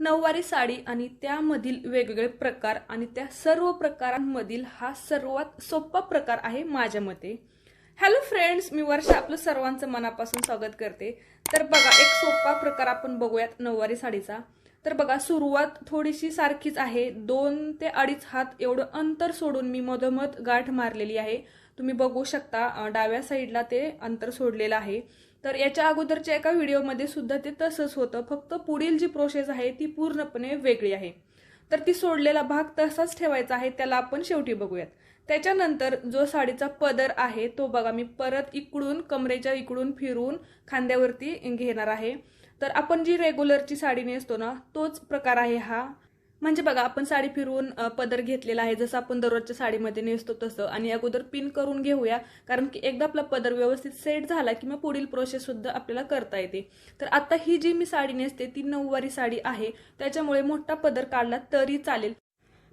नऊवारी साडी आणि त्यामधील वेगवेगळे प्रकार आणि त्या सर्व प्रकारांमधील हा सर्वात सोपा प्रकार आहे माझ्या मते. हॅलो फ्रेंड्स मी वर्षा आपलं सर्वांचं मनापासून स्वागत करते. तर बघा एक सोपा प्रकार आपण बघूयात नऊवारी साडीचा. तर बघा सुरुवात थोडीशी सारखीच आहे. दोन ते अडीच हात एवढं अंतर सोडून मी मधोमध गाठ मारलेली आहे. तुम्ही बघू शकता डाव्या साईडला ते अंतर सोडलेलं आहे. तर याच्या अगोदरच्या एका व्हिडिओमध्ये सुद्धा ते तसंच होतं. फक्त पुढील जी प्रोसेस आहे ती पूर्णपणे वेगळी आहे. तर ती सोडलेला भाग तसाच ठेवायचा आहे त्याला आपण शेवटी बघूयात. त्याच्यानंतर जो साडीचा पदर आहे तो बघा मी परत इकडून कमरेच्या इकडून फिरून खांद्यावरती घेणार आहे. तर आपण जी रेग्युलरची साडी नेसतो ना तोच प्रकार आहे हा. म्हणजे बघा आपण साडी फिरवून पदर घेतलेला आहे. जसं आपण दररोजच्या साडीमध्ये नेसतो तसं. आणि अगोदर पिन करून घेऊया. कारण की एकदा आपला पदर व्यवस्थित सेट झाला की मग पुढील प्रोसेस सुद्धा आपल्याला करता येते. तर आता ही जी मी साडी नेसते ती नऊवारी साडी आहे. त्याच्यामुळे मोठा पदर काढला तरी चालेल.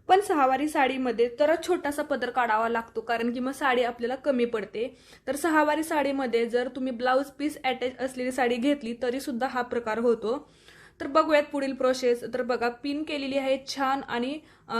पण सहावारी साडीमध्ये जरा छोटासा पदर काढावा लागतो. कारण की मग साडी आपल्याला कमी पडते. तर सहावारी साडीमध्ये जर तुम्ही ब्लाऊज पीस अटॅच असलेली साडी घेतली तरी सुद्धा हा प्रकार होतो. तर बघूयात पुढील प्रोसेस तर बघा पिन केलेली आहे छान आणि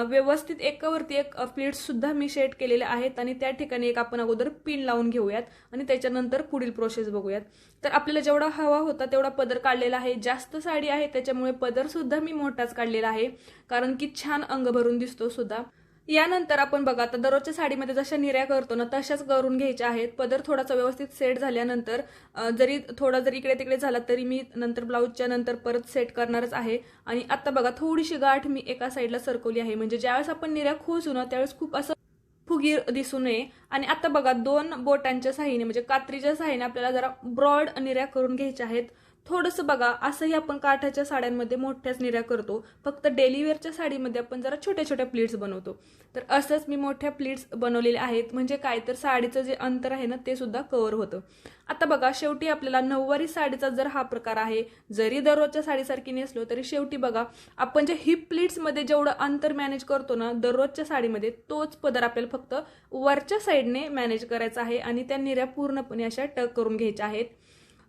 व्यवस्थित एकावरती एक प्लेट्ससुद्धा मी शेट केलेले आहेत आणि त्या ठिकाणी एक आपण अगोदर पिन लावून घेऊयात आणि त्याच्यानंतर पुढील प्रोसेस बघूयात. तर आपल्याला जेवढा हवा होता तेवढा पदर काढलेला आहे. जास्त साडी आहे त्याच्यामुळे पदरसुद्धा मी मोठाच काढलेला आहे. कारण की छान अंग भरून दिसतो सुद्धा. यानंतर आपण बघा आता दररोजच्या साडीमध्ये जशा निर्या करतो ना तशाच करून घ्यायच्या आहेत. पदर थोडासा व्यवस्थित सेट झाल्यानंतर जरी थोडा जरी इकडे तिकडे झाला तरी मी नंतर ब्लाऊजच्या नंतर परत सेट करणारच आहे. आणि आता बघा थोडीशी गाठ मी एका साईडला सरकवली आहे. म्हणजे ज्यावेळेस आपण निर्या खोसू ना त्यावेळेस खूप असं फुगीर दिसू नये. आणि आता बघा दोन बोटांच्या साह्याने म्हणजे कात्रीच्या साह्याने आपल्याला जरा ब्रॉड निर्या करून घ्यायच्या आहेत. थोडंसं बघा असंही आपण काठाच्या साड्यांमध्ये मोठ्याच निर्या करतो. फक्त डेलीवेअरच्या साडीमध्ये आपण जरा छोट्या छोट्या प्लीट्स बनवतो. तर असंच मी मोठ्या प्लीट्स बनवलेल्या आहेत. म्हणजे काय तर साडीचं जे अंतर आहे ना ते सुद्धा कव्हर होतं. आता बघा शेवटी आपल्याला नऊवारी साडीचा जर हा प्रकार आहे जरी दररोजच्या साडीसारखी नेसलो तरी शेवटी बघा आपण जे हिप प्लीट्समध्ये जेवढं अंतर मॅनेज करतो ना दररोजच्या साडीमध्ये तोच पदर आपल्याला फक्त वरच्या साईडने मॅनेज करायचा आहे आणि त्या निर्या पूर्णपणे अशा टक करून घ्यायच्या आहेत.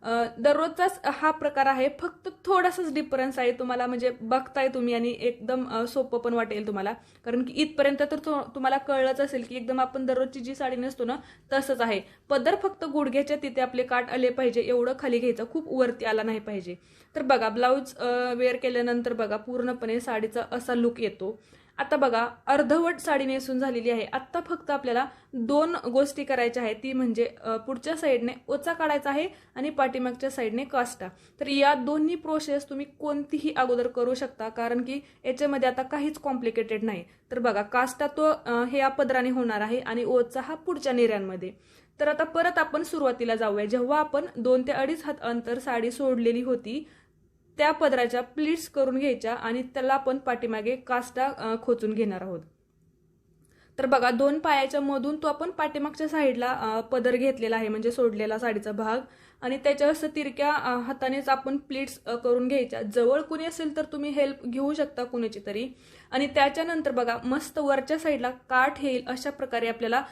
दररोजचाच हा प्रकार आहे. फक्त थोडासाच डिफरन्स आहे तुम्हाला म्हणजे बघताय तुम्ही आणि एकदम सोपं पण वाटेल तुम्हाला. कारण की इथपर्यंत तर तुम्हाला कळलंच असेल की एकदम आपण दररोजची जी साडी नेसतो ना तसंच आहे. पदर फक्त गुडघ्याच्या तिथे आपले काठ आले पाहिजे एवढं खाली घ्यायचं खूप वरती आला नाही पाहिजे. तर बघा ब्लाऊज वेअर केल्यानंतर बघा पूर्णपणे साडीचा असा लुक येतो. आता बघा अर्धवट साडी नेसून झालेली आहे. आत्ता फक्त आपल्याला दोन गोष्टी करायच्या आहेत. ती म्हणजे पुढच्या साईडने ओचा काढायचा आहे आणि पाठीमागच्या साईडने कास्टा तर या दोन्ही प्रोसेस तुम्ही कोणतीही अगोदर करू शकता कारण की याच्यामध्ये आता काहीच कॉम्प्लिकेटेड नाही. तर बघा कास्टा तो हे या पदराने होणार आहे आणि ओचा हा पुढच्या निर्यांमध्ये तर आता परत आपण सुरुवातीला जाऊया. जेव्हा आपण दोन ते अडीच हात अंतर साडी सोडलेली होती त्या पदराच्या प्लीट्स करून घ्यायच्या आणि त्याला आपण पाठीमागे कास्टा खोचून घेणार आहोत. तर बघा दोन पायाच्या मधून तो आपण पाठीमागच्या साईडला पदर घेतलेला आहे म्हणजे सोडलेला साडीचा भाग. आणि त्याच्या असं तिरक्या हातानेच आपण प्लीट्स करून घ्यायच्या. जवळ कुणी असेल तर तुम्ही हेल्प घेऊ शकता कुणाची तरी. आणि त्याच्यानंतर बघा मस्त वरच्या साईडला काठ येईल अशा प्रकारे आपल्याला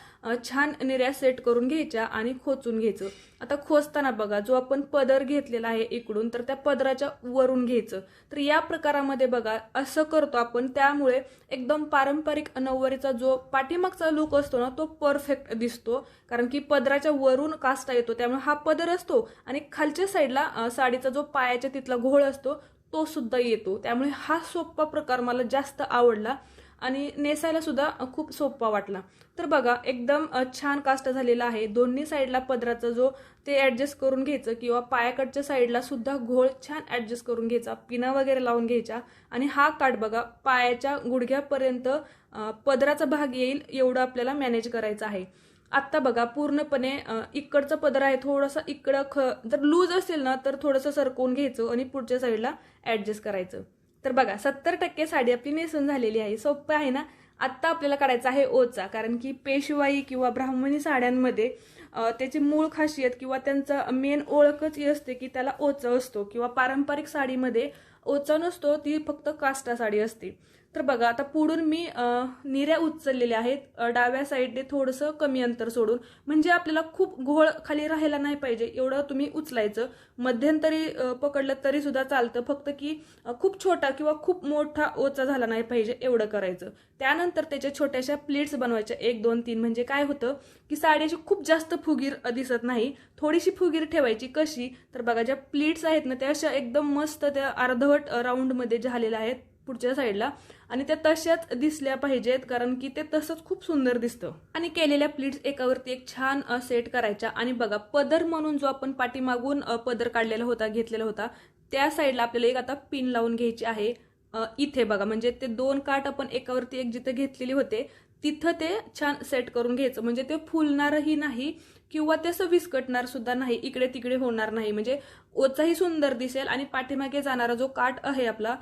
छान निर्या सेट करून घ्यायच्या आणि खोचून घ्यायचं. आता खोचताना बघा जो आपण पदर घेतलेला आहे इकडून तर त्या पदराच्या वरून घ्यायचं. तर या प्रकारामध्ये बघा असं करतो आपण. त्यामुळे एकदम पारंपरिक नऊवारीचा जो पाठीमागचा लुक असतो ना तो परफेक्ट दिसतो. कारण की पदराच्या वरून कास्टा येतो. त्यामुळे हा पदर असतो आणि खालच्या साईडला साडीचा जो पायाच्या तिथला घोळ असतो तो सुद्धा येतो. त्यामुळे हा सोपा प्रकार मला जास्त आवडला. आणि नेसायला सुद्धा खूप सोपा वाटला. तर बघा एकदम छान कास्ट झालेला आहे. दोन्ही साईडला पदराचा जो ते ॲडजस्ट करून घ्यायचं किंवा पायाकडच्या साईडला सुद्धा घोळ छान ॲडजस्ट करून घ्यायचा पिना वगैरे लावून घ्यायच्या आणि हा काठ बघा पायाच्या गुडघ्यापर्यंत पदराचा भाग येईल एवढं आपल्याला मॅनेज करायचं आहे. आत्ता बघा पूर्णपणे इकडचा पदर आहे थोडासा इकडं ख जर लूज असेल ना तर थोडंसं सरकवून घ्यायचं आणि पुढच्या साईडला ॲडजस्ट करायचं. तर बघा सत्तर टक्के साडी आपली नेसून झालेली आहे. सोपं आहे ना? आत्ता आपल्याला काढायचा आहे ओचा कारण की पेशवाई किंवा ब्राह्मणी साड्यांमध्ये त्याची मूळ खासियत किंवा त्यांचं मेन ओळखच ही असते की त्याला ओचा असतो किंवा पारंपरिक साडीमध्ये ओचा नसतो ती फक्त काष्टा साडी असते. तर बघा आता पुढून मी निऱ्या उचललेल्या आहेत. डाव्या साईडने थोडंसं कमी अंतर सोडून. म्हणजे आपल्याला खूप घोळ खाली राहायला नाही पाहिजे. एवढं तुम्ही उचलायचं. मध्यंतरी पकडलं तरी सुद्धा चालतं. फक्त की खूप छोटा किंवा खूप मोठा ओचा झाला नाही पाहिजे एवढं करायचं. त्यानंतर त्याच्या छोट्याशा प्लेट्स बनवायच्या. एक दोन तीन. म्हणजे काय होतं की साडीची खूप जास्त फुगीर दिसत नाही. थोडीशी फुगीर ठेवायची कशी? तर बघा ज्या प्लेट्स आहेत ना त्या अशा एकदम मस्त त्या अर्धवट राऊंडमध्ये झालेल्या आहेत. पुढच्या साईडला. आणि त्या तशाच दिसल्या पाहिजेत कारण की ते तसंच खूप सुंदर दिसतं. आणि केलेल्या प्लीट्स एकावरती एक छान सेट करायच्या. आणि बघा पदर म्हणून जो आपण पाठीमागून पदर काढलेला होता घेतलेला होता त्या साईडला आपल्याला एक आता पिन लावून घ्यायची आहे. इथे बघा म्हणजे ते दोन काठ आपण एकावरती एक जिथे घेतलेले होते तिथं ते छान सेट करून घ्यायचं. म्हणजे ते फुलणारही नाही किंवा ते असं विस्कटणार सुद्धा नाही इकडे तिकडे होणार नाही. म्हणजे ओचाही सुंदर दिसेल आणि पाठीमागे जाणारा जो काठ आहे आपला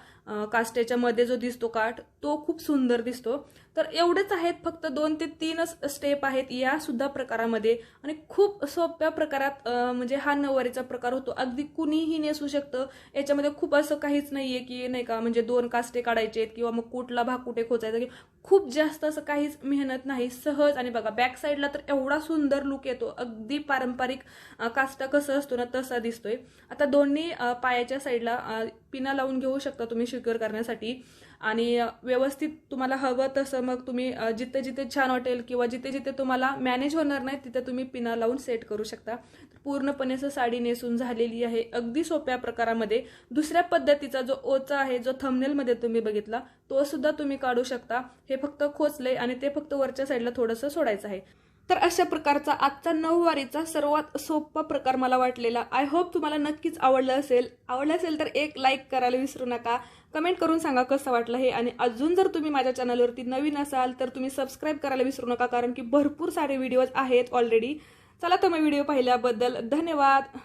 कास्टेच्या मध्ये जो दिसतो काठ तो खूप सुंदर दिसतो. तर एवढेच आहेत फक्त दोन ते तीनच स्टेप आहेत या सुद्धा प्रकारामध्ये. आणि खूप सोप्या प्रकारात म्हणजे हा नऊवारीचा प्रकार होतो. अगदी कुणीही नेसू शकतं. याच्यामध्ये खूप असं काहीच नाहीये की नाही का म्हणजे दोन कास्टे काढायचे किंवा मग कुठला भाग कुठे खोचायचा की खूप जास्त असं काहीच मेहनत नाही सहज. आणि बघा बॅक साईडला तर एवढा सुंदर लुक येतो. अगदी पारंपरिक अं, काष्टा कसं असतो ना तसा दिसतोय. आता दोन्ही पायाच्या साईडला पिना लावून घेऊ शकता तुम्ही शिकर करण्यासाठी. आणि व्यवस्थित तुम्हाला हवं तसं मग तुम्ही जिथे जिथे छान वाटेल किंवा जिथे जिथे तुम्हाला मॅनेज होणार नाही तिथे तुम्ही पिना लावून सेट करू शकता. पूर्णपणे असं साडी नेसून झालेली आहे. अगदी सोप्या प्रकारामध्ये. दुसऱ्या पद्धतीचा जो ओचा आहे जो थमनेलमध्ये तुम्ही बघितला तो सुद्धा तुम्ही काढू शकता. हे फक्त खोचले आणि ते फक्त वरच्या साईडला थोडंसं सोडायचं आहे. तर अशा प्रकारचा आजचा नऊवारीचा सर्वात सोपा प्रकार मला वाटलेला. आय होप तुम्हाला नक्कीच आवडलं असेल. आवडलं असेल तर एक लाईक करायला विसरू नका. कमेंट करून सांगा कसं वाटलं हे. आणि अजून जर तुम्ही माझ्या चॅनलवरती नवीन असाल तर तुम्ही सबस्क्राईब करायला विसरू नका कारण की भरपूर सारे व्हिडिओज आहेत ऑलरेडी चला तर मग व्हिडिओ पाहिल्याबद्दल धन्यवाद.